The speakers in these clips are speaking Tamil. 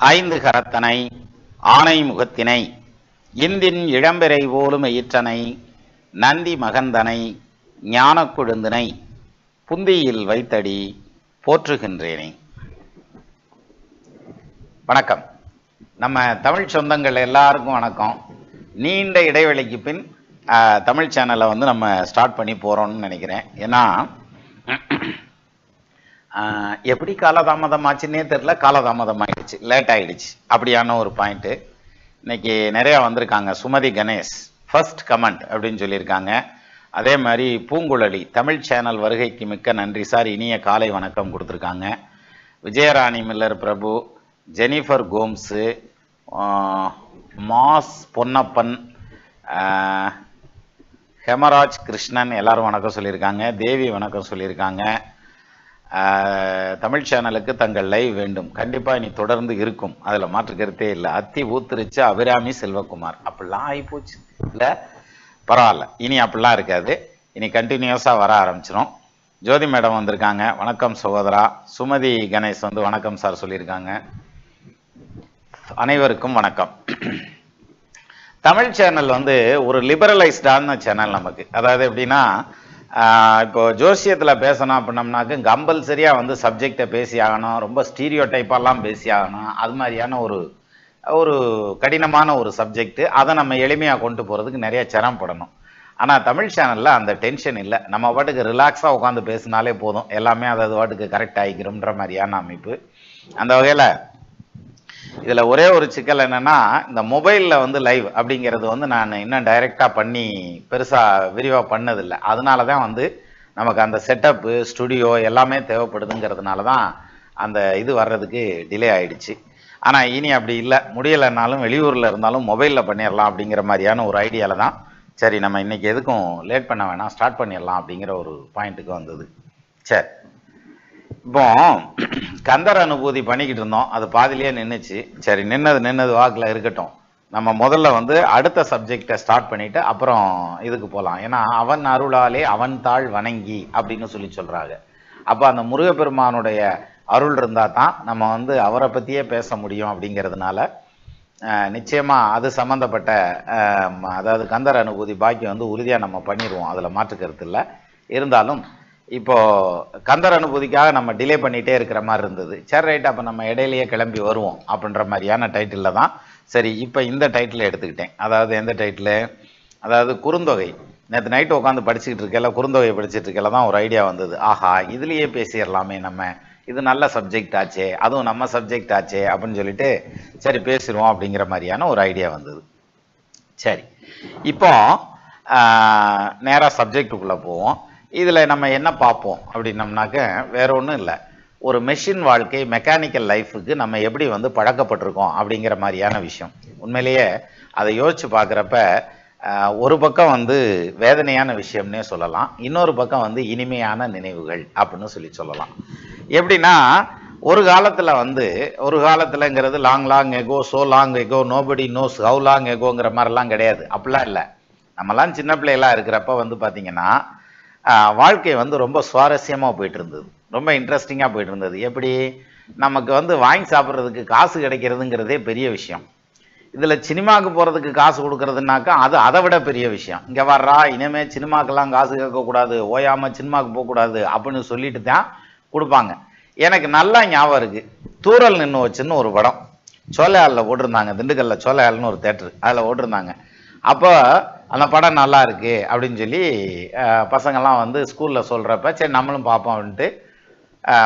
ஐந்து கரத்தனை ஆனை முகத்தினை இந்தின் இளம்பெறை போலும் ஈற்றனை நந்தி மகந்தனை ஞான கொழுந்தினை புந்தியில் வைத்தடி போற்றுகின்றேனே. வணக்கம். நம்ம தமிழ் சொந்தங்கள் எல்லாருக்கும் வணக்கம். நீண்ட இடைவெளிக்கு பின் ஆஹ், தமிழ் சேனலை வந்து நம்ம ஸ்டார்ட் பண்ணி போகிறோம்னு நினைக்கிறேன். ஏன்னா எப்படி காலதாமதம் ஆச்சுன்னே தெரில காலதாமதம் ஆயிடுச்சு லேட் ஆயிடுச்சு அப்படியான ஒரு பாயிண்ட்டு இன்னைக்கு நிறையா வந்திருக்காங்க. சுமதி கணேஷ் ஃபர்ஸ்ட் கமெண்ட் அப்படின்னு சொல்லியிருக்காங்க. அதே மாதிரி பூங்குழலி தமிழ் சேனல் வருகைக்கு மிக்க நன்றி சார். இனிய காலை வணக்கம் கொடுத்துருக்காங்க. Vijayarani Miller Prabhu Jennifer Gomes mass Ponnappan Hemaraj Krishnan எல்லாரும் வணக்கம் சொல்லியிருக்காங்க. தேவி வணக்கம் சொல்லியிருக்காங்க. தமிழ் சேனலுக்கு தங்கள் லைவ் வேண்டும். கண்டிப்பாக இனி தொடர்ந்து இருக்கும். அதில் மாற்று கருத்தே இல்லை. அத்தி ஊத்துருச்சு அபிராமி செல்வகுமார். அப்படிலாம் ஆகிப்போச்சு இல்லை பரவாயில்ல. இனி அப்படிலாம் இருக்காது. இனி கண்டினியூஸாக வர ஆரம்பிச்சிடும் ஜோதி மேடம் வந்திருக்காங்க. வணக்கம் சகோதரா. சுமதி கணேஷ் வந்து வணக்கம் சார் சொல்லியிருக்காங்க. அனைவருக்கும் வணக்கம். தமிழ் சேனல் வந்து ஒரு லிபரலைஸ்டான சேனல் நமக்கு. அதாவது எப்படின்னா இப்போ ஜோசியத்தில் பேசணும் அப்படின்னம்னாக்க கம்பல்சரியாக வந்து சப்ஜெக்டை பேசி ஆகணும் ரொம்ப ஸ்டீரியோ டைப்பாலாம் பேசி ஆகணும் அது மாதிரியான ஒரு ஒரு கடினமான ஒரு சப்ஜெக்ட் அதை நம்ம எளிமையாக கொண்டு போகிறதுக்கு நிறைய சிரமப்படணும் ஆனால் தமிழ் சேனலில் அந்த டென்ஷன் இல்லை. நம்ம பாட்டுக்கு ரிலாக்ஸாக உட்காந்து பேசினாலே போதும். எல்லாமே அதை அது பாட்டுக்கு கரெக்ட் ஆகிக்கிறோம்ன்ற மாதிரியான அமைப்பு. அந்த வகையில் இதில் ஒரே ஒரு சிக்கல் என்னென்னா இந்த மொபைலில் வந்து லைவ் அப்படிங்கிறது வந்து நான் இன்னும் டைரெக்டாக பண்ணி பெருசாக விரிவாக பண்ணதில்லை. அதனால தான் வந்து நமக்கு அந்த செட்டப்பு ஸ்டுடியோ எல்லாமே தேவைப்படுதுங்கிறதுனால தான் அந்த இது வர்றதுக்கு டிலே ஆகிடுச்சு ஆனால் இனி அப்படி இல்லை. முடியலைன்னாலும் வெளியூரில் இருந்தாலும் மொபைலில் பண்ணிடலாம் அப்படிங்கிற மாதிரியான ஒரு ஐடியாவில் தான் சரி நம்ம இன்றைக்கி எதுக்கும் லேட் பண்ண வேணாம் ஸ்டார்ட் பண்ணிடலாம் அப்படிங்கிற ஒரு பாயிண்ட்டுக்கு வந்தது. சரி. இப்போ கந்தர் அனுபூதி பண்ணிக்கிட்டு இருந்தோம். அது பாதிலேயே நின்றுச்சு சரி நின்னது நின்னது வாக்கில் இருக்கட்டும். நம்ம முதல்ல வந்து அடுத்த சப்ஜெக்டை ஸ்டார்ட் பண்ணிட்டு அப்புறம் இதுக்கு போகலாம் ஏன்னா அவன் அருளாலே அவன் தாழ் வணங்கி அப்படின்னு சொல்லி சொல்றாங்க. அப்போ அந்த முருகப்பெருமானுடைய அருள் இருந்தால் தான் நம்ம வந்து அவரை பற்றியே பேச முடியும் அப்படிங்கிறதுனால நிச்சயமாக நிச்சயமா அது சம்மந்தப்பட்ட அதாவது கந்தர் அனுபூதி பாக்கியம் வந்து உறுதியாக நம்ம பண்ணிடுவோம் அதில் மாற்று இல்லை. இருந்தாலும் இப்போ கந்தர் அனுபூதிக்காக நம்ம டிலே பண்ணிகிட்டே இருக்கிற மாதிரி இருந்தது. சரி ரைட் அப்போ நம்ம இடையிலேயே கிளம்பி வருவோம் அப்படின்ற மாதிரியான டைட்டிலில் தான். சரி இப்போ இந்த டைட்டில் எடுத்துக்கிட்டேன். அதாவது எந்த டைட்டில் அதாவது குறுந்தொகை. நேற்று நைட்டு உட்காந்து படிச்சுக்கிட்டு இருக்கல குறுந்தொகை படிச்சுட்டு இருக்கல தான் ஒரு ஐடியா வந்தது. ஆஹா இதுலேயே பேசிடலாமே நம்ம. இது நல்ல சப்ஜெக்ட் ஆச்சே அதுவும் நம்ம சப்ஜெக்ட் ஆச்சே அப்படின்னு சொல்லிட்டு சரி பேசிடுவோம் அப்படிங்கிற மாதிரியான ஒரு ஐடியா வந்தது. சரி இப்போ நேராக சப்ஜெக்டுக்குள்ளே போவோம். இதில் நம்ம என்ன பார்ப்போம் அப்படின்னம்னாக்க வேற ஒன்றும் இல்லை. ஒரு மெஷின் வாழ்க்கை மெக்கானிக்கல் லைஃபுக்கு நம்ம எப்படி வந்து பழக்கப்பட்டிருக்கோம் அப்படிங்கிற மாதிரியான விஷயம். உண்மையிலேயே அதை யோசிச்சு பார்க்குறப்ப ஒரு பக்கம் வந்து வேதனையான விஷயம்னே சொல்லலாம். இன்னொரு பக்கம் வந்து இனிமையான நினைவுகள் அப்படின்னு சொல்லி சொல்லலாம். எப்படின்னா ஒரு காலத்தில் வந்து ஒரு காலத்துலங்கிறது long long ago so long ago nobody knows how long எகோங்கிற மாதிரிலாம் கிடையாது. அப்படிலாம் இல்லை. நம்மலாம் சின்ன பிள்ளைகளாக இருக்கிறப்ப வந்து பார்த்தீங்கன்னா வாழ்க்கை வந்து ரொம்ப சுவாரஸ்யமாக போயிட்டு இருந்தது ரொம்ப இன்ட்ரெஸ்டிங்காக போயிட்டு இருந்தது எப்படி? நமக்கு வந்து வாங்கி சாப்பிட்றதுக்கு காசு கிடைக்கிறதுங்கிறதே பெரிய விஷயம். இதில் சினிமாவுக்கு போகிறதுக்கு காசு கொடுக்கறதுனாக்கா அது அதை விட பெரிய விஷயம். இங்கே வர்றா இனிமேல் சினிமாக்கெல்லாம் காசு கேட்கக்கூடாது ஓயாமல் சினிமாவுக்கு போகக்கூடாது அப்படின்னு சொல்லிட்டு தான் கொடுப்பாங்க. எனக்கு நல்லா ஞாபகம் இருக்குது தூரல் நின்று வச்சுன்னு ஒரு படம். சோலையாலில் ஓட்டிருந்தாங்க திண்டுக்கல்ல சோலையால்னு ஒரு தேட்ரு அதில் ஓட்டிருந்தாங்க. அப்போ அந்த படம் நல்லா இருக்கு அப்படின்னு சொல்லி பசங்கள்லாம் பசங்கெல்லாம் வந்து ஸ்கூலில் சொல்கிறப்ப சரி நம்மளும் பார்ப்போம் அப்படின்ட்டு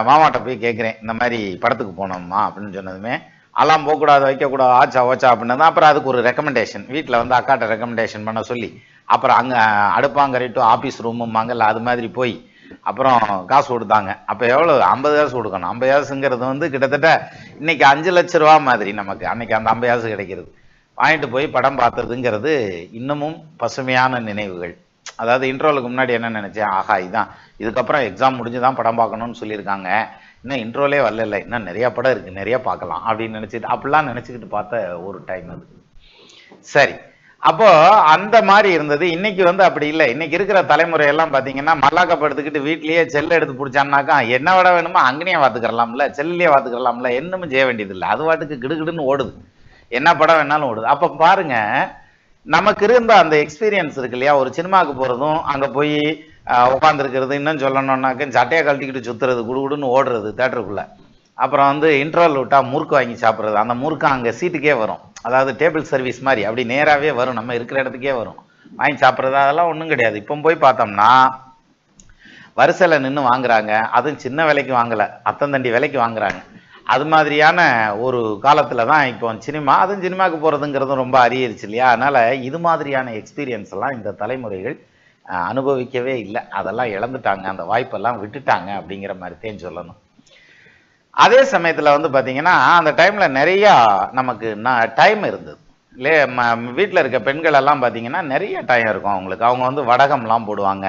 மாமாட்ட போய் கேட்குறேன் இந்த மாதிரி படத்துக்கு போனோம்மா அப்படின்னு சொன்னதுமே அலாம் போகக்கூடாது வைக்கக்கூடாது ஆச்சா ஓச்சா அப்படின்னு அப்புறம் அதுக்கு ஒரு ரெக்கமெண்டேஷன் வீட்டில் வந்து அக்காட்ட ரெக்கமெண்டேஷன் பண்ண சொல்லி அப்புறம் அங்கே அடுப்பாங்கரை டு ஆஃபீஸ் ரூமும்பாங்கல்ல அது மாதிரி போய் அப்புறம் காசு கொடுத்தாங்க. அப்போ எவ்வளோ ஐம்பது காசு கொடுக்கணும். ஐம்பது காசுங்கிறது வந்து கிட்டத்தட்ட இன்னைக்கு அஞ்சு லட்ச ரூபா மாதிரி நமக்கு அன்னைக்கு அந்த ஐம்பது காசு கிடைக்கிறது. வாங்கிட்டு போய் படம் பார்த்ததுங்கிறது இன்னமும் பசுமையான நினைவுகள். அதாவது இன்ட்ரோலுக்கு முன்னாடி என்ன நினச்சேன்? ஆஹா இதான். இதுக்கப்புறம் எக்ஸாம் முடிஞ்சு தான் படம் பார்க்கணும்னு சொல்லியிருக்காங்க. இன்னும் இன்ட்ரோலே வரல இன்னும் நிறைய படம் இருக்கு. நிறைய பார்க்கலாம் அப்படின்னு நினச்சிட்டு அப்படிலாம் நினச்சிக்கிட்டு பார்த்த ஒரு டைம் அது. சரி. அப்போ அந்த மாதிரி இருந்தது. இன்னைக்கு வந்து அப்படி இல்லை. இன்னைக்கு இருக்கிற தலைமுறையெல்லாம் பார்த்தீங்கன்னா பாத்தீங்கன்னா மல்லாக்கப்படுத்துக்கிட்டு வீட்லயே செல்ல எடுத்து பிடிச்சான்னாக்கா என்ன விட வேணுமோ அங்கனையே பார்த்துக்கிறலாம்ல செல்லிலேயே பார்த்துக்கிறலாம்ல என்னமும் செய்ய வேண்டியது இல்லை அது வாட்டுக்கு கிடுகிடுன்னு ஓடுது. என்ன படம் வேணாலும் ஓடுது. அப்போ பாருங்க நமக்கு இருந்த அந்த எக்ஸ்பீரியன்ஸ் இருக்கு இல்லையா? ஒரு சினிமாவுக்கு போகிறதும் அங்கே போய் உட்காந்துருக்கிறது இன்னும் சொல்லணும்னாக்க சட்டையை கழட்டிக்கிட்டு சுத்துறது குடுகுடுன்னு ஓடுறது தேட்டருக்குள்ளே அப்புறம் வந்து இன்டர்வல் விட்டா முறுக்கு வாங்கி சாப்பிட்றது. அந்த முறுக்கு அங்கே சீட்டுக்கே வரும். அதாவது டேபிள் சர்வீஸ் மாதிரி அப்படி நேராகவே வரும். நம்ம இருக்கிற இடத்துக்கே வரும். வாங்கி சாப்பிட்றது அதெல்லாம் ஒன்றும் கிடையாது. இப்போ போய் பார்த்தோம்னா வரிசையில் நின்று வாங்குறாங்க. அதுவும் சின்ன விலைக்கு வாங்கலை. அத்தந்தண்டி விலைக்கு வாங்குறாங்க. அது மாதிரியான ஒரு காலத்தில் தான் இப்போ சினிமா அதுவும் சினிமாவுக்கு போகிறதுங்கிறதும் ரொம்ப அரியரிச்சு இல்லையா? அதனால் இது மாதிரியான எக்ஸ்பீரியன்ஸ் எல்லாம் இந்த தலைமுறைகள் அனுபவிக்கவே இல்லை. அதெல்லாம் இழந்துட்டாங்க. அந்த வாய்ப்பெல்லாம் விட்டுட்டாங்க அப்படிங்கிற மாதிரி தான் சொல்லணும். அதே சமயத்தில் வந்து பார்த்திங்கன்னா அந்த டைமில் நிறையா நமக்கு நான் டைம் இருந்தது. இல்லையே? வீட்டில் இருக்க பெண்கள் எல்லாம் பார்த்தீங்கன்னா நிறைய டைம் இருக்கும் அவங்களுக்கு. அவங்க வந்து வடகம்லாம் போடுவாங்க.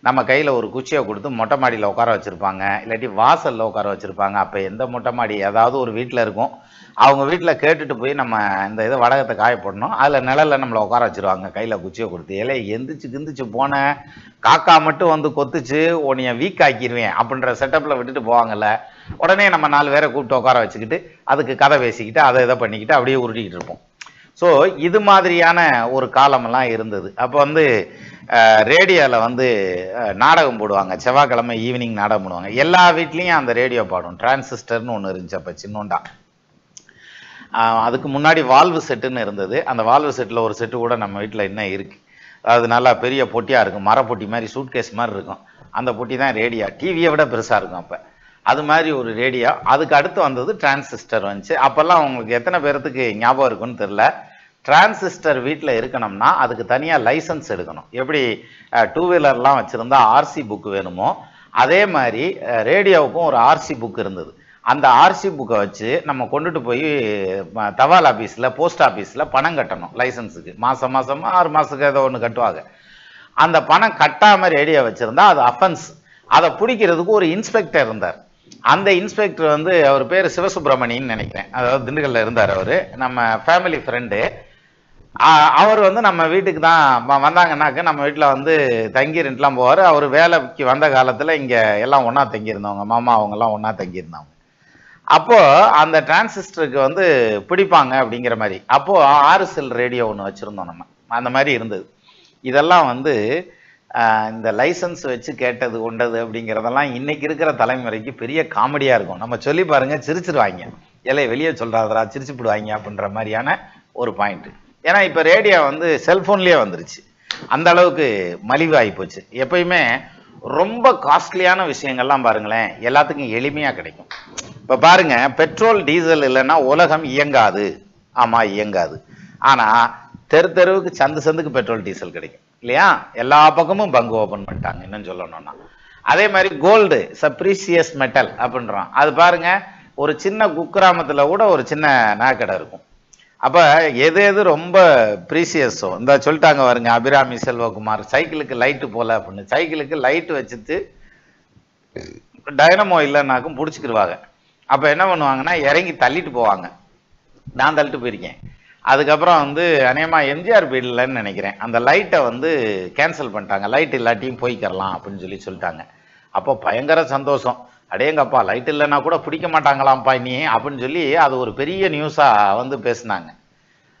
நம்ம கையில் ஒரு குச்சியை கொடுத்து மொட்டை மாடியில் உட்கார வச்சுருப்பாங்க. இல்லாட்டி வாசலில் உட்கார வச்சுருப்பாங்க. அப்போ எந்த மொட்டை மாடி ஏதாவது ஒரு வீட்டில் இருக்கும். அவங்க வீட்டில் கேட்டுட்டு போய் நம்ம இந்த இதை வடகத்தை காய போடணும். அதில் நிழலில் நம்மளை உட்கார வச்சிருவாங்க. கையில் குச்சியை கொடுத்து இலை எந்திரிச்சு கிந்திச்சு போன. காக்கா மட்டும் வந்து கொத்துச்சு. உன்னைய வீக் ஆக்கிடுவேன் அப்படின்ற செட்டப்பில் விட்டுட்டு போவாங்கல்ல. உடனே நம்ம நாலு பேரை கூப்பிட்டு உட்கார வச்சுக்கிட்டு அதுக்கு கதை பேசிக்கிட்டு அதை இதை பண்ணிக்கிட்டு அப்படியே உருட்டிக்கிட்டு இருப்போம். ஸோ இது மாதிரியான ஒரு காலமெல்லாம் இருந்தது. அப்போ வந்து ரேடியோவில் வந்து நாடகம் போடுவாங்க. செவ்வாய்க்கிழமை ஈவினிங் நாடகம் போடுவாங்க. எல்லா வீட்லேயும் அந்த ரேடியோ பாடும். டிரான்சிஸ்டர்னு ஒன்று இருந்துச்சு அப்போ சின்னோண்டா. அதுக்கு முன்னாடி வால்வு செட்டுன்னு இருந்தது. அந்த வால்வு செட்டில் ஒரு செட்டு கூட நம்ம வீட்டில் இன்னும் இருக்குது அது நல்லா பெரிய பொட்டியாக இருக்கும். மரப்பொட்டி மாதிரி சூட்கேஸ் மாதிரி இருக்கும். அந்த பொட்டி தான் ரேடியா. டிவியை விட பெருசாக இருக்கும் அப்போ. அது மாதிரி ஒரு ரேடியோ அதுக்கு அடுத்து வந்தது டிரான்சிஸ்டர் வந்துச்சு. அப்போல்லாம் அவங்களுக்கு எத்தனை பேர்த்துக்கு ஞாபகம் இருக்குன்னு தெரில டிரான்சிஸ்டர் வீட்டில் இருக்கணும்னா அதுக்கு தனியாக லைசன்ஸ் எடுக்கணும். எப்படி டூ வீலர்லாம் வச்சுருந்தா ஆர்சி புக்கு வேணுமோ அதே மாதிரி ரேடியோவுக்கும் ஒரு ஆர்சி புக் இருந்தது. அந்த ஆர்சி புக்கை வச்சு நம்ம கொண்டுட்டு போய் தபால் ஆஃபீஸில் போஸ்ட் ஆஃபீஸில் பணம் கட்டணும் லைசன்ஸுக்கு மாதம் மாதம் ஆறு மாதத்துக்கு ஏதோ ஒன்று கட்டுவாங்க. அந்த பணம் கட்டாமல் ரேடியோ வச்சுருந்தா அது அஃபென்ஸ் அதை பிடிக்கிறதுக்கு ஒரு இன்ஸ்பெக்டர் இருந்தார். அந்த இன்ஸ்பெக்டர் வந்து அவர் பேர் சிவசுப்பிரமணியன்னு நினைக்கிறேன். அதாவது திண்டுக்கல்ல இருந்தார் அவர். நம்ம ஃபேமிலி ஃப்ரெண்டு அவர் வந்து நம்ம வீட்டுக்கு தான் வ- வந்தாங்கன்னாக்க நம்ம வீட்டில் வந்து தங்கி ரெண்டுலாம் போவார். அவர் வேலைக்கு வந்த காலத்தில் இங்கே எல்லாம் ஒன்றா தங்கியிருந்தவங்க. மாமா அவங்கெல்லாம் ஒன்றா தங்கியிருந்தவங்க. அப்போது அந்த டிரான்சிஸ்டருக்கு வந்து பிடிப்பாங்க அப்படிங்கிற மாதிரி. அப்போது ஆர்எஸ்எல் ரேடியோ ஒன்று வச்சுருந்தோம் நம்ம. அந்த மாதிரி இருந்தது. இதெல்லாம் வந்து இந்த லைசன்ஸ் வச்சு கேட்டது கொண்டது அப்படிங்கிறதெல்லாம் இன்னைக்கு இருக்கிற தலைமுறைக்கு பெரிய காமெடியாக இருக்கும். நம்ம சொல்லி பாருங்க சிரிச்சிருவாங்க. இல்லை வெளியே சொல்கிறாதரா சிரிச்சு போடுவாங்க அப்படின்ற மாதிரியான ஒரு பாயிண்ட் ஏன்னா இப்போ ரேடியோ வந்து செல்ஃபோன்லேயே வந்துருச்சு. அந்த அளவுக்கு மலிவாகி போச்சு. எப்பயுமே ரொம்ப காஸ்ட்லியான விஷயங்கள்லாம் பாருங்களேன் எல்லாத்துக்கும் எளிமையாக கிடைக்கும். இப்போ பாருங்க பெட்ரோல் டீசல் இல்லைன்னா உலகம் இயங்காது. ஆமாம் இயங்காது. ஆனால் தெரு தெருவுக்கு சந்து சந்துக்கு பெட்ரோல் டீசல் கிடைக்கும். இல்லையா? எல்லா பக்கமும் பங்கு ஓப்பன் பண்ணிட்டாங்க இன்னும் சொல்லணும்னா. அதே மாதிரி கோல்டு சப்ரீசியஸ் மெட்டல் அப்படின்றோம் அது பாருங்க ஒரு சின்ன குக்கிராமத்தில் கூட ஒரு சின்ன நாக்கடை இருக்கும். அப்போ எது எது ரொம்ப ப்ரீசியஸோ இந்த சொல்லிட்டாங்க வருங்க அபிராமி செல்வகுமார் சைக்கிளுக்கு லைட்டு போல அப்படின்னு. சைக்கிளுக்கு லைட்டு வச்சுட்டு டைனமோ இல்லைன்னாக்கும் பிடிச்சிக்கிடுவாங்க அப்போ என்ன பண்ணுவாங்கன்னா இறங்கி தள்ளிட்டு போவாங்க. நான் தள்ளிட்டு போயிருக்கேன். அதுக்கப்புறம் வந்து அநேகமாக எம்ஜிஆர் பீரியட்லன்னு நினைக்கிறேன். அந்த லைட்டை வந்து கேன்சல் பண்ணிட்டாங்க. லைட் இல்லாட்டியும் போய்க்கரலாம் அப்படின்னு சொல்லி சொல்லிட்டாங்க. அப்போ பயங்கர சந்தோஷம். அடேங்கப்பா லைட் இல்லைன்னா கூட பிடிக்க மாட்டாங்களாம்ப்பா நீ அப்படின்னு சொல்லி அது ஒரு பெரிய நியூஸாக வந்து பேசுனாங்க.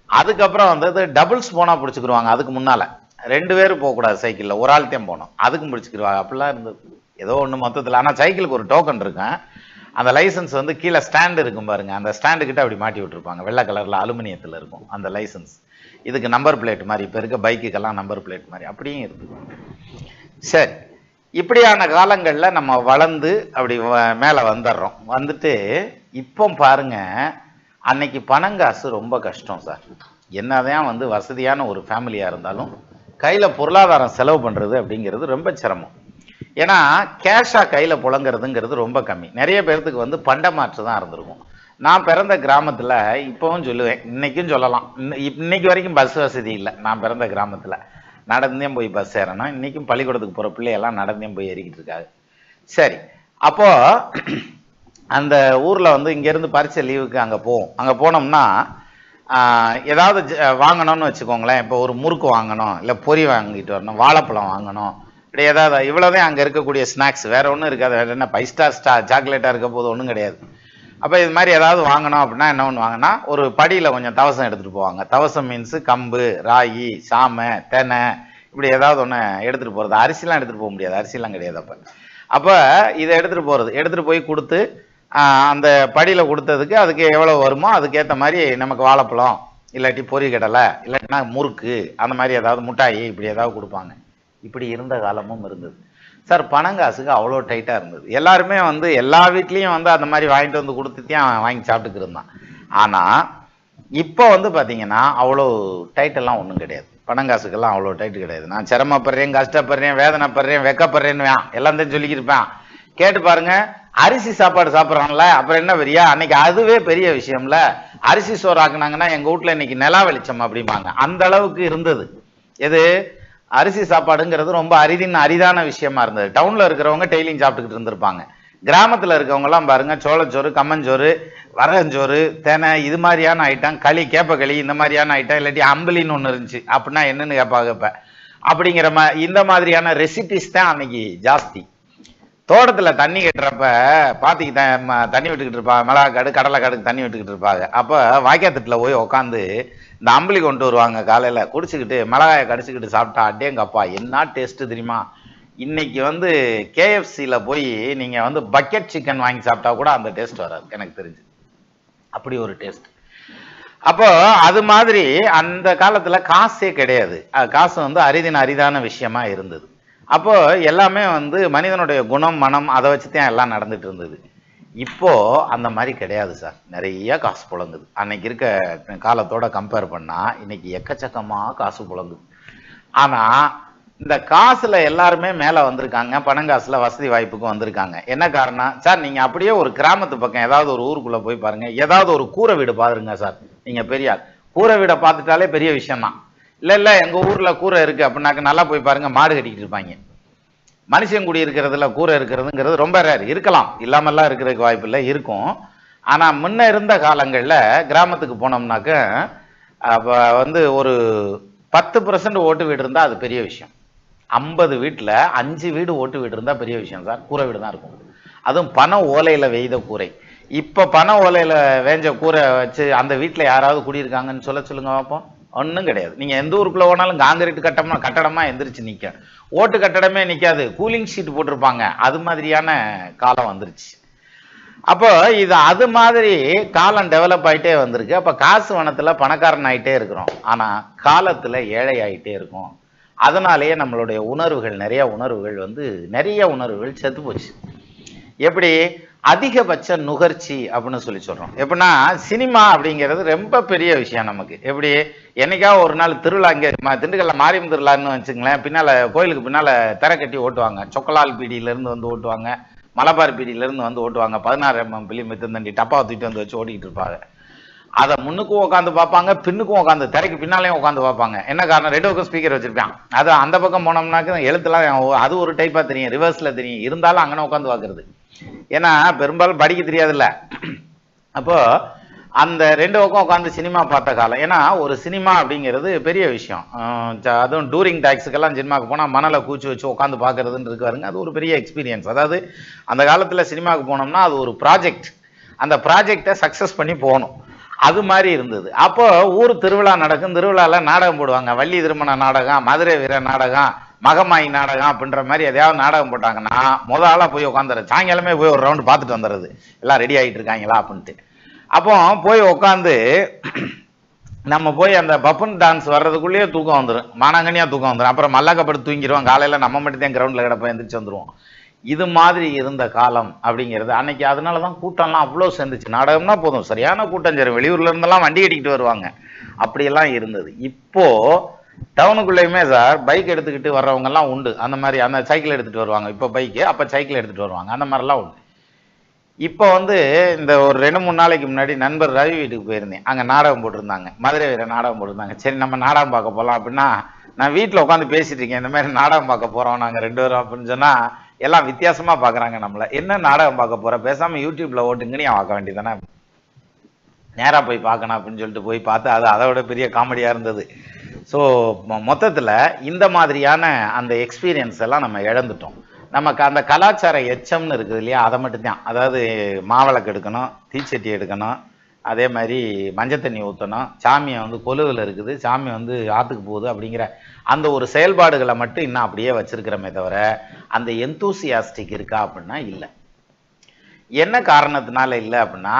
அதுக்கப்புறம் வந்து டபுள்ஸ் போனால் பிடிச்சிக்கிருவாங்க அதுக்கு முன்னால். ரெண்டு பேரும் போகக்கூடாது சைக்கிளில். ஒரு ஆள் தான் போகணும். அதுக்கும் பிடிச்சிக்கிருவாங்க. அப்படிலாம் இருந்தது. ஏதோ ஒன்று மொத்தத்தில். ஆனால் சைக்கிளுக்கு ஒரு டோக்கன் இருக்கும் அந்த லைசன்ஸ் வந்து கீழே ஸ்டாண்ட் இருக்கும் பாருங்க. அந்த ஸ்டாண்டு கிட்ட அப்படி மாட்டி விட்டுருப்பாங்க. வெள்ளை கலரில் அலுமினியத்தில் இருக்கும் அந்த லைசன்ஸ் இதுக்கு நம்பர் பிளேட் மாதிரி இப்போ இருக்க பைக்குக்கெல்லாம் நம்பர் பிளேட் மாதிரி. அப்படியும் இருக்குது சரி. இப்படியான காலங்களில் நம்ம வளர்ந்து அப்படி வ- மேலே வந்துடுறோம். வந்துட்டு இப்போ பாருங்க அன்னைக்கு பணங்காசு ரொம்ப கஷ்டம் சார். என்னதான் வந்து வசதியான ஒரு ஃபேமிலியாக இருந்தாலும் கையில் பொருளாதாரம் செலவு பண்ணுறது அப்படிங்கிறது ரொம்ப சிரமம். ஏன்னா கேஷாக கையில் புழங்குறதுங்கிறது ரொம்ப கம்மி. நிறைய பேர்த்துக்கு வந்து பண்டமாற்று தான் இருந்திருக்கும். நான் பிறந்த கிராமத்தில் இப்போவும் சொல்லுவேன் இன்றைக்கும் சொல்லலாம். இன்னைக்கு வரைக்கும் பஸ் வசதி இல்லை. நான் பிறந்த கிராமத்தில். நடந்தே போய் பஸ் ஏறணும். இன்றைக்கும் பள்ளிக்கூடத்துக்கு போகிற பிள்ளையெல்லாம் நடந்தே போய் ஏறிக்கிட்டு இருக்காது சரி. அப்போது அந்த ஊரில் வந்து இங்கேருந்து பரீட்சை லீவுக்கு அங்கே போவோம் அங்கே போனோம்னா ஏதாவது வாங்கணும்னு வச்சுக்கோங்களேன். இப்போ ஒரு முறுக்கு வாங்கணும் இல்லை பொரி வாங்கிட்டு வரணும் வாழைப்பழம் வாங்கணும் இப்படி இவ்வளோதான் அங்கே இருக்கக்கூடிய ஸ்நாக்ஸ் வேற ஒன்றும் இருக்காது. வேற என்ன ஃபைவ் ஸ்டார் ஸ்டா சாக்லேட்டாக இருக்க போது ஒன்றும் கிடையாது. அப்போ இது மாதிரி ஏதாவது வாங்கணும் அப்படின்னா என்ன பண்ணுவாங்கன்னா ஒரு படியில் கொஞ்சம் தவசம் எடுத்துகிட்டு போவாங்க. தவசம் மீன்ஸு கம்பு ராகி சாமை தெனை இப்படி ஏதாவது ஒன்று எடுத்துகிட்டு போகிறது அரிசிலாம் எடுத்துகிட்டு போக முடியாது. அரிசிலாம் கிடையாது அப்போ. அப்போ இதை எடுத்துகிட்டு போகிறது எடுத்துகிட்டு போய் கொடுத்து அந்த படியில் கொடுத்ததுக்கு அதுக்கு எவ்வளோ வருமோ அதுக்கேற்ற மாதிரி நமக்கு வாழைப்பழம் இல்லாட்டி பொரிகடலை இல்லாட்டினா முறுக்கு அந்த மாதிரி ஏதாவது முட்டாயி இப்படி ஏதாவது கொடுப்பாங்க. இப்படி இருந்த காலமும் இருந்தது. சார் பணங்காசுக்கு அவ்வளோ டைட்டாக இருந்தது. எல்லாருமே வந்து எல்லா வீட்லேயும் வந்து அந்த மாதிரி வாங்கிட்டு வந்து கொடுத்துட்டே அவன் வாங்கி சாப்பிட்டுக்கு இருந்தான். ஆனால் இப்போ வந்து பார்த்தீங்கன்னா அவ்வளோ டைட்டெல்லாம் ஒன்றும் கிடையாது. பணங்காசுக்கெல்லாம் அவ்வளோ டைட்டு கிடையாது. நான் சிரமப்படுறேன் கஷ்டப்படுறேன் வேதனைப்படுறேன் வெக்கப்படுறேன்னு எல்லாம் தான் சொல்லிக்கிருப்பேன். கேட்டு பாருங்க அரிசி சாப்பாடு சாப்பிட்றான்ல அப்புறம் என்ன பெரியா? அன்னைக்கு அதுவே பெரிய விஷயம்ல. அரிசி சோறு ஆக்குனாங்கன்னா எங்கள் வீட்ல இன்னைக்கு நிலா வெளிச்சம் அப்படிம்பாங்க. அந்த அளவுக்கு இருந்தது. எது? அரிசி சாப்பாடுங்கிறது ரொம்ப அரிதின் அரிதான விஷயமா இருந்தது. டவுன்ல இருக்கிறவங்க டெய்லியும் சாப்பிட்டுக்கிட்டு இருந்திருப்பாங்க. கிராமத்தில் இருக்கவங்கலாம் பாருங்கள் சோளச்சோறு கம்மஞ்சோறு வரகஞ்சோறு தெனை இது மாதிரியான ஐட்டம் களி கேப்பக்களி இந்த மாதிரியான ஐட்டம் இல்லாட்டி அம்பலின்னு ஒன்று இருந்துச்சு. அப்படின்னா என்னன்னு கேட்பாங்க இப்போ அப்படிங்கிற மா இந்த மாதிரியான ரெசிபிஸ் தான் அன்னைக்கு ஜாஸ்தி. தோட்டத்தில் தண்ணி கட்டுறப்ப பாத்திக்கு த தண்ணி விட்டுக்கிட்டு இருப்பாங்க மிளகாக்காடு கடலைக்காடுக்கு தண்ணி விட்டுக்கிட்டு இருப்பாங்க. அப்போ வாய்க்காத்தட்டுல போய் உட்காந்து இந்த அம்பளி கொண்டு வருவாங்க காலையில். குடிச்சுக்கிட்டு மிளகாயை கடிச்சிக்கிட்டு சாப்பிட்டா அடேங்கப்பா என்ன டேஸ்ட்டு தெரியுமா? இன்னைக்கு வந்து கேஎஃப்சியில் போய் நீங்கள் வந்து பக்கெட் சிக்கன் வாங்கி சாப்பிட்டா கூட அந்த டேஸ்ட் வராது. எனக்கு தெரிஞ்சு. அப்படி ஒரு டேஸ்ட் அப்போ அது மாதிரி அந்த காலத்தில் காசே கிடையாது. காசு வந்து அரிதின் அரிதான விஷயமா இருந்தது. அப்போ எல்லாமே வந்து மனிதனுடைய குணம் மனம் அதை வச்சு தான் எல்லாம் நடந்துட்டு இருந்தது. இப்போ அந்த மாதிரி கிடையாது சார். நிறைய காசு புழங்குது. அன்னைக்கு இருக்க காலத்தோட கம்பேர் பண்ணா இன்னைக்கு எக்கச்சக்கமா காசு புழங்குது. ஆனா இந்த காசுல எல்லாருமே மேல வந்திருக்காங்க பணங்காசுல வசதி வாய்ப்புக்கு வந்திருக்காங்க. என்ன காரணம்? சார் நீங்க அப்படியே ஒரு கிராமத்து பக்கம் ஏதாவது ஒரு ஊருக்குள்ள போய் பாருங்க. ஏதாவது ஒரு கூரை வீடு பாருங்க சார். நீங்க பெரியார் கூரை வீடை பார்த்துட்டாலே பெரிய விஷயம் தான் இல்ல இல்ல எங்க ஊர்ல கூரை இருக்கு அப்படின்னாக்க நல்லா போய் பாருங்க மாடு கட்டிக்கிட்டு இருப்பாங்க. மனுஷன் குடி இருக்கிறதுல கூரை இருக்கிறதுங்கிறது ரொம்ப ரேர் இருக்கலாம். இல்லாமல்லாம் இருக்கிறதுக்கு வாய்ப்பு இல்லை. இருக்கும். ஆனால் முன்ன இருந்த காலங்களில் கிராமத்துக்கு போனோம்னாக்க அப்போ வந்து ஒரு பத்து பர்சன்ட் ஓட்டு வீடு இருந்தால் அது பெரிய விஷயம். ஐம்பது வீட்டில் அஞ்சு வீடு ஓட்டு வீடு இருந்தால் பெரிய விஷயம் சார். கூரை வீடு தான் இருக்கும். அதுவும் பண ஓலையில் வெய்த கூரை. இப்போ பண ஓலையில் வேஞ்ச கூரை வச்சு அந்த வீட்டில் யாராவது குடியிருக்காங்கன்னு சொல்ல சொல்லுங்க பார்ப்போம் ஒன்றும் கிடையாது. நீங்க எந்த ஊருக்குள்ளே போனாலும் காங்கிரீட் கட்டமாக கட்டடமா எந்திரிச்சு நிக்க ஓட்டு கட்டடமே நிற்காது கூலிங் ஷீட் போட்டிருப்பாங்க. அது மாதிரியான காலம் வந்துருச்சு. அப்போ இது அது மாதிரி காலம் டெவலப் ஆயிட்டே வந்திருக்கு. அப்போ காசு வனத்துல பணக்காரன் ஆயிட்டே இருக்கிறோம். ஆனா காலத்துல ஏழை ஆயிட்டே இருக்கும். அதனாலேயே நம்மளுடைய உணர்வுகள் நிறைய உணர்வுகள் வந்து நிறைய உணர்வுகள் செத்து போச்சு. எப்படி? அதிகபட்ச நுகர்ச்சி அப்படின்னு சொல்லி சொல்கிறோம் எப்படின்னா சினிமா அப்படிங்கிறது ரொம்ப பெரிய விஷயம் நமக்கு. எப்படி? என்னைக்கா ஒரு நாள் திருவிழா இங்கே திண்டுக்கல்ல மாரியம் திருவிழான்னு வச்சுங்களேன் பின்னால் கோயிலுக்கு பின்னால் திரை கட்டி ஓட்டுவாங்க. சொக்கலால் பீடியிலேருந்து வந்து ஓட்டுவாங்க மலபார் பீடியிலேருந்து வந்து ஓட்டுவாங்க. பதினாறு எம்எம் பிலிம் மித்தந்தண்டி டப்பாவை தூக்கிட்டு வந்து வச்சு ஓட்டிக்கிட்டு இருப்பாங்க. அதை முன்னுக்கும் உட்காந்து பார்ப்பாங்க பின்னுக்கும் உட்காந்து திரைக்கு பின்னாலேயும் உட்காந்து பார்ப்பாங்க. என்ன காரணம்? ரெண்டு பக்கம் ஸ்பீக்கர் வச்சிருப்பான். அது அந்த பக்கம் போனோம்னாக்க எழுத்துலாம் அது ஒரு டைப்பாக தெரியும் ரிவர்ஸில் தெரியும். இருந்தாலும் அங்கே உட்காந்து பார்க்குறது. ஏன்னா பெரும்பாலும் படிக்க தெரியாதுல்ல. அப்போ அந்த ரெண்டு பக்கம் உட்காந்து சினிமா பார்த்த காலம். ஏன்னா ஒரு சினிமா அப்படிங்கிறது பெரிய விஷயம். அதுவும் டூரிங் டாக்ஸுக்கெல்லாம் சினிமாவுக்கு போனால் மணலை கூச்சி வச்சு உட்காந்து பார்க்கறதுன்னு இருக்காருங்க அது ஒரு பெரிய எக்ஸ்பீரியன்ஸ். அதாவது அந்த காலத்தில் சினிமாவுக்கு போனோம்னா அது ஒரு ப்ராஜெக்ட். அந்த ப்ராஜெக்டை சக்ஸஸ் பண்ணி போகணும். அது மாதிரி இருந்தது. அப்போ ஊர் திருவிழா நடக்கும். திருவிழாவில் நாடகம் போடுவாங்க. வள்ளி திருமண நாடகம் மதுரை வீர நாடகம் மகமாயி நாடகம் அப்படின்ற மாதிரி எதையாவது நாடகம் போட்டாங்கன்னா முத ஆளாக போய் உட்காந்துரு சாயங்காலமே போய் ஒரு ரவுண்டு பார்த்துட்டு வந்துடுறது. எல்லாம் ரெடி ஆகிட்டு இருக்காங்களா அப்படின்ட்டு. அப்போ போய் உட்காந்து நம்ம போய் அந்த பப்பன் டான்ஸ் வர்றதுக்குள்ளேயே தூக்கம் வந்துடும் மானாங்கனியாக தூக்கம் வந்துடும் அப்புறம் மல்லாக்கப்படுத்து தூங்கிடுவோம் காலையில் நம்ம மட்டும் தான் கிரவுண்டில் கிடப்போம் எந்திரிச்சு வந்துடுவோம் இது மாதிரி இருந்த காலம் அப்படிங்கிறது அன்னைக்கு அதனால தான் கூட்டம்லாம் அவ்வளோ சேர்ந்துச்சு. நாடகம்னா போதும். சரியான கூட்டம் சரி வெளியூர்ல இருந்தெல்லாம் வண்டி கட்டிக்கிட்டு வருவாங்க. அப்படியெல்லாம் இருந்தது. இப்போது டவுனுக்குள்ளேயுமே சார் பைக் எடுத்துக்கிட்டு வர்றவங்க எல்லாம் உண்டு. அந்த மாதிரி அந்த சைக்கிள் எடுத்துட்டு வருவாங்க. இப்போ பைக்கு அப்போ சைக்கிள் எடுத்துட்டு வருவாங்க. அந்த மாதிரிலாம் உண்டு. இப்போ வந்து இந்த ஒரு ரெண்டு மூணு நாளைக்கு முன்னாடி நண்பர் ரவி வீட்டுக்கு போயிருந்தேன். அங்கே நாடகம் போட்டிருந்தாங்க. மதுரை வீர நாடகம் போட்டிருந்தாங்க. சரி நம்ம நாடகம் பார்க்க போகலாம் அப்படின்னா நான் வீட்டில் உட்காந்து பேசிட்டு இருக்கேன். இந்த மாதிரி நாடகம் பார்க்க போகிறோம் நாங்கள் ரெண்டு பேரும் அப்படின்னு சொன்னால் எல்லாம் வித்தியாசமாக பார்க்குறாங்க நம்மள. என்ன நாடகம் பார்க்க போகிற பேசாமல் யூடியூப்பில் ஓட்டுங்கன்னு பார்க்க வேண்டியதானே நேரா போய் பார்க்கணும் அப்படின்னு சொல்லிட்டு போய் பார்த்து அது அதை விட பெரிய காமெடியாக இருந்தது. ஸோ மொத்தத்தில் இந்த மாதிரியான அந்த எக்ஸ்பீரியன்ஸ் எல்லாம் நம்ம இழந்துட்டோம். நமக்கு அந்த கலாச்சார எச்சம்னு இருக்குது இல்லையா அதை மட்டும்தான். அதாவது மாவிளக்கு எடுக்கணும் தீச்சட்டி எடுக்கணும் அதே மாதிரி மஞ்சள் தண்ணி ஊற்றணும் சாமியை வந்து கொலுவில் இருக்குது சாமி வந்து ஆற்றுக்கு போகுது அப்படிங்கிற அந்த ஒரு செயல்பாடுகளை மட்டும் இன்னும் அப்படியே வச்சிருக்கிறோமே தவிர அந்த எந்தூசியாஸ்டிக் இருக்கா அப்படின்னா இல்லை. என்ன காரணத்தினால இல்லை அப்படின்னா